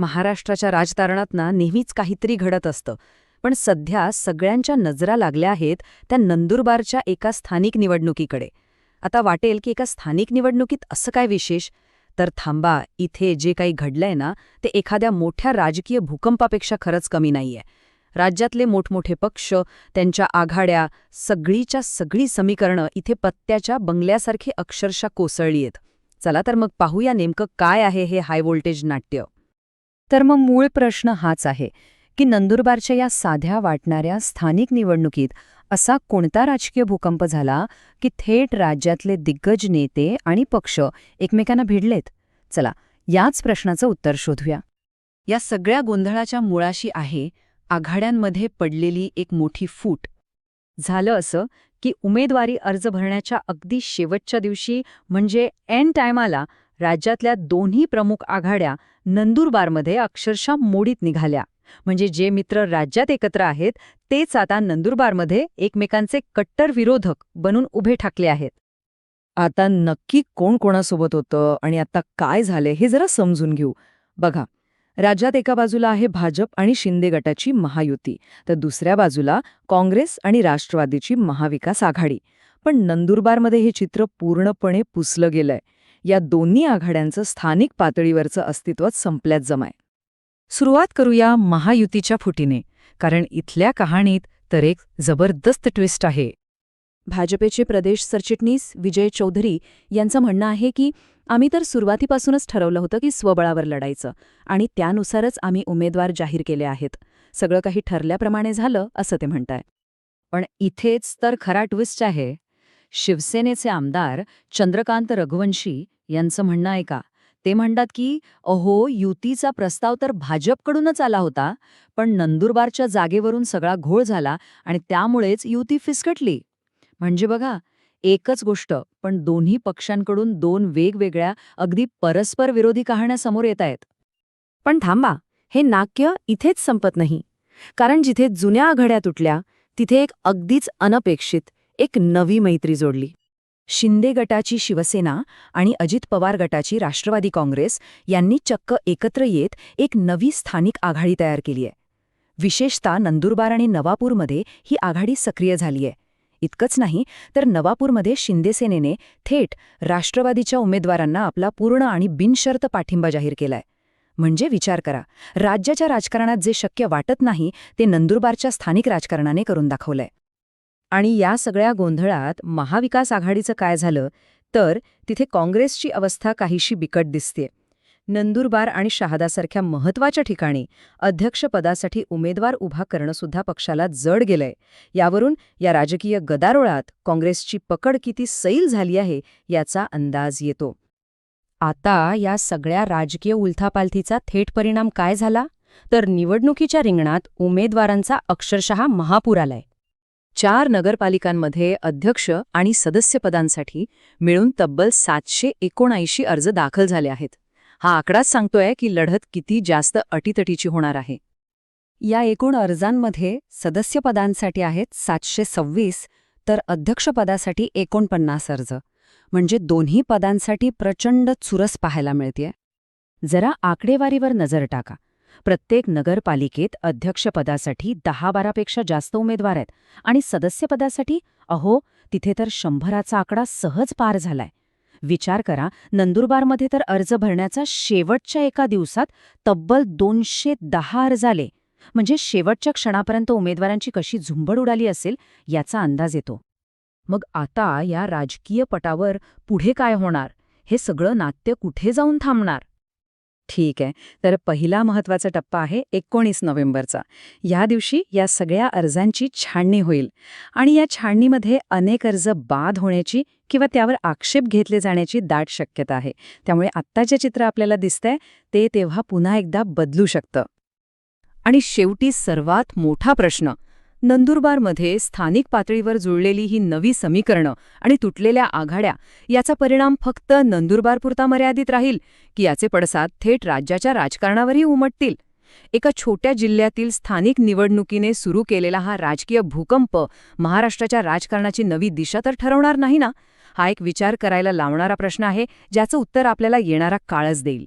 महाराष्ट्राच्या राजकारणात ना नेहमीच काहीतरी घडत असतं. पण सध्या सगळ्यांच्या नजरा लागल्या आहेत त्या नंदुरबारच्या एका स्थानिक निवडणुकीकडे. आता वाटेल की एका स्थानिक निवडणुकीत असं काय विशेष? तर थांबा इथे जे काही घडलंय ना ते एखाद्या मोठ्या राजकीय भूकंपापेक्षा खरंच कमी नाहीये. राज्यातले मोठमोठे पक्ष त्यांच्या आघाड्या सगळीच्या सगळी समीकरणं इथे पत्त्याच्या बंगल्यासारखी अक्षरशः कोसळली आहेत. चला तर मग पाहूया नेमकं काय आहे हे हाय व्होल्टेज नाट्य. तर मग मूळ प्रश्न हाच आहे की नंदुरबारच्या या साध्या वाटणाऱ्या स्थानिक निवडणुकीत असा कोणता राजकीय भूकंप झाला की थेट राज्यातले दिग्गज नेते आणि पक्ष एकमेकांना भिडलेत? चला याच प्रश्नाचं उत्तर शोधूया. या सगळ्या गोंधळाच्या मुळाशी आहे आघाड्यांमध्ये पडलेली एक मोठी फूट. झालं असं की उमेदवारी अर्ज भरण्याच्या अगदी शेवटच्या दिवशी म्हणजे एन टायमाला राज्यातल्या दोन्ही प्रमुख आघाड्या नंदुरबारमध्ये अक्षरशः मोडीत निघाल्या. म्हणजे जे मित्र राज्यात एकत्र आहेत तेच आता नंदुरबारमध्ये एकमेकांचे कट्टर विरोधक बनून उभे ठाकले आहेत. आता नक्की कोण कोणासोबत होतं आणि आता काय झाले हे जरा समजून घेऊ. बघा राज्यात एका बाजूला आहे भाजप आणि शिंदे गटाची महायुती तर दुसऱ्या बाजूला काँग्रेस आणि राष्ट्रवादीची महाविकास आघाडी. पण नंदुरबारमध्ये हे चित्र पूर्णपणे पुसलं गेलंय. या दोन्ही आघाड्यांचं स्थानिक पातळीवरचं अस्तित्वच संपल्यात जमाय. सुरुवात करूया महायुतीच्या फुटीने कारण इथल्या कहाणीत तर एक जबरदस्त ट्विस्ट आहे. भाजपेचे प्रदेश सरचिटणीस विजय चौधरी यांचं म्हणणं आहे की आम्ही तर सुरुवातीपासूनच ठरवलं होतं की स्वबळावर लढायचं आणि त्यानुसारच आम्ही उमेदवार जाहीर केले आहेत. सगळं काही ठरल्याप्रमाणे झालं असं ते म्हणताय. पण इथेच तर खरा ट्विस्ट आहे. शिवसेनेचे आमदार चंद्रकांत रघुवंशी यांचं म्हणणं आहे का? ते म्हणतात की अहो युतीचा प्रस्ताव तर भाजपकडूनच आला होता पण नंदुरबारच्या जागेवरून सगळा घोळ झाला आणि त्यामुळेच युती फिसकटली. म्हणजे बघा एकच गोष्ट पण दोन्ही पक्षांकडून दोन वेगवेगळ्या अगदी परस्पर विरोधी कहाण्या समोर येत आहेत. पण थांबा हे नाक्य इथेच संपत नाही. कारण जिथे जुन्या आघाड्या तुटल्या तिथे एक अगदीच अनपेक्षित एक नवी मैत्री जोडली. शिंदे गटाची शिवसेना आणि अजित पवार गटाची राष्ट्रवादी काँग्रेस यांनी चक्क एकत्र येत एक नवी स्थानिक आघाडी तयार केली आहे. विशेषतः नंदुरबार आणि नवापूरमध्ये ही आघाडी सक्रिय झाली आहे. इतकंच नाही तर नवापूरमध्ये शिंदेसेनेने थेट राष्ट्रवादीच्या उमेदवारांना आपला पूर्ण आणि बिनशर्त पाठिंबा जाहीर केलाय. म्हणजे विचार करा राज्याच्या राजकारणात जे शक्य वाटत नाही ते नंदुरबारच्या स्थानिक राजकारणाने करून दाखवलंय. आणि या सगळ्या गोंधळात महाविकास आघाडीचं काय झालं? तर तिथे काँग्रेसची अवस्था काहीशी बिकट दिसते नंदुरबार आणि शहादासारख्या महत्त्वाच्या ठिकाणी अध्यक्षपदासाठी उमेदवार उभा करणं सुद्धा पक्षाला जड गेलंय. यावरून या राजकीय गदारोळात काँग्रेसची पकड किती सैल झाली आहे याचा अंदाज येतो. आता या सगळ्या राजकीय उलथापालथीचा थेट परिणाम काय झाला? तर निवडणुकीच्या रिंगणात उमेदवारांचा अक्षरशः महापूर आलाय. चार नगरपालिकांमध्ये अध्यक्ष आणि सदस्यपदांसाठी मिळून तब्बल सातशे एकोणऐंशी अर्ज दाखल झाले आहेत. हा आकडाच सांगतोय की लढत किती जास्त अटीतटीची होणार आहे. या एकूण अर्जांमध्ये सदस्यपदांसाठी आहेत सातशे सव्वीस तर अध्यक्षपदासाठी एकोणपन्नास अर्ज. म्हणजे दोन्ही पदांसाठी प्रचंड चुरस पाहायला मिळतेय. जरा आकडेवारीवर नजर टाका. प्रत्येक नगरपालिकेत अध्यक्षपदासाठी दहा बारापेक्षा जास्त उमेदवार आहेत आणि सदस्यपदासाठी अहो तिथे तर शंभराचा आकडा सहज पार झालाय. विचार करा नंदुरबारमध्ये तर अर्ज भरण्याचा शेवटच्या एका दिवसात तब्बल दोनशे दहा अर्ज आले. म्हणजे शेवटच्या क्षणापर्यंत उमेदवारांची कशी झुंबड उडाली असेल याचा अंदाज येतो. मग आता या राजकीय पटावर पुढे काय होणार? हे सगळं नाट्य कुठे जाऊन थांबणार? ठीक आहे. तर पहिला महत्त्वाचा टप्पा आहे एकोणीस नोव्हेंबरचा. या दिवशी या सगळ्या अर्जांची छाणणी होईल आणि या छाणणीमध्ये अनेक अर्ज बाद होण्याची किंवा त्यावर आक्षेप घेतले जाण्याची दाट शक्यता आहे. त्यामुळे आत्ता जे चित्र आपल्याला दिसतंय ते तेव्हा पुन्हा एकदा बदलू शकतं. आणि शेवटी सर्वात मोठा प्रश्न नंदुरबारमध्ये स्थानिक पातळीवर जुळलेली ही नवी समीकरणं आणि तुटलेल्या आघाड्या याचा परिणाम फक्त नंदुरबारपुरता मर्यादित राहील की याचे पडसाद थेट राज्याच्या राजकारणावरही उमटतील. एका छोट्या जिल्ह्यातील स्थानिक निवडणुकीने सुरू केलेला हा राजकीय भूकंप महाराष्ट्राच्या राजकारणाची नवी दिशा तर ठरवणार नाही ना? हा एक विचार करायला लावणारा प्रश्न आहे ज्याचं उत्तर आपल्याला येणारा काळच देईल.